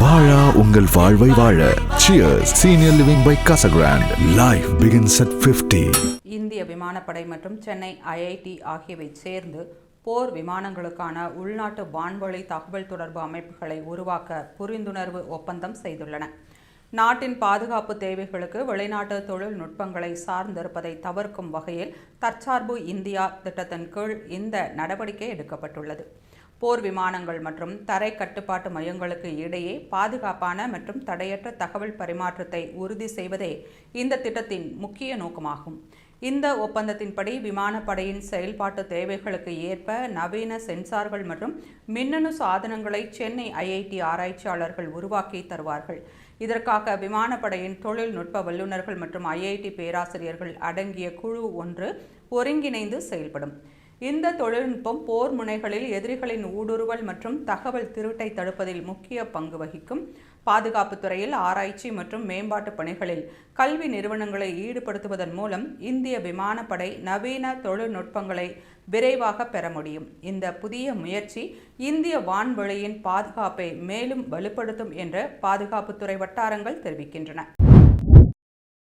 வாழா உங்கள் வாழ்வை வாழ. Cheers senior living by Casagrand life begins at 50 இந்திய விமானப்படை மற்றும் சென்னை ஐஐடி ஆகியவை சேர்ந்து போர் விமானங்களுக்கான உள்நாட்டு வான்வழி தகவல் தொடர்பு அமைப்புகளை உருவாக்க புரிந்துணர்வு ஒப்பந்தம் செய்துள்ளன. நாட்டின் பாதுகாப்பு தேவைகளுக்கு வெளிநாட்டு தொழில்நுட்பங்களை சார்ந்திருப்பதை தவிர்க்கும் வகையில் தற்சார்பு இந்தியா திட்டத்தின் கீழ் இந்த நடவடிக்கை எடுக்கப்பட்டுள்ளது. போர் விமானங்கள் மற்றும் தரை கட்டுப்பாட்டு மையங்களுக்கு இடையே பாதுகாப்பான மற்றும் தடையற்ற தகவல் பரிமாற்றத்தை உறுதி செய்வதே இந்த திட்டத்தின் முக்கிய நோக்கமாகும். இந்த ஒப்பந்தத்தின்படி விமானப்படையின் செயல்பாட்டு தேவைகளுக்கு ஏற்ப நவீன சென்சார்கள் மற்றும் மின்னணு சாதனங்களை சென்னை ஐஐடி ஆராய்ச்சியாளர்கள் உருவாக்கி தருவார்கள். இதற்காக விமானப்படையின் தொழில்நுட்ப வல்லுநர்கள் மற்றும் ஐஐடி பேராசிரியர்கள் அடங்கிய குழு ஒன்று ஒருங்கிணைந்து செயல்படும். இந்த தொழில்நுட்பம் போர் முனைகளில் எதிரிகளின் ஊடுருவல் மற்றும் தகவல் திருட்டை தடுப்பதில் முக்கிய பங்கு வகிக்கும். பாதுகாப்பு துறையில் ஆராய்ச்சி மற்றும் மேம்பாட்டு பணிகளில் கல்வி நிறுவனங்களை ஈடுபடுத்துவதன் மூலம் இந்திய விமானப்படை நவீன தொழில்நுட்பங்களை விரைவாக பெற முடியும். இந்த புதிய முயற்சி இந்திய வான்வெளியின் பாதுகாப்பை மேலும் வலுப்படுத்தும் என்று பாதுகாப்புத்துறை வட்டாரங்கள் தெரிவிக்கின்றன.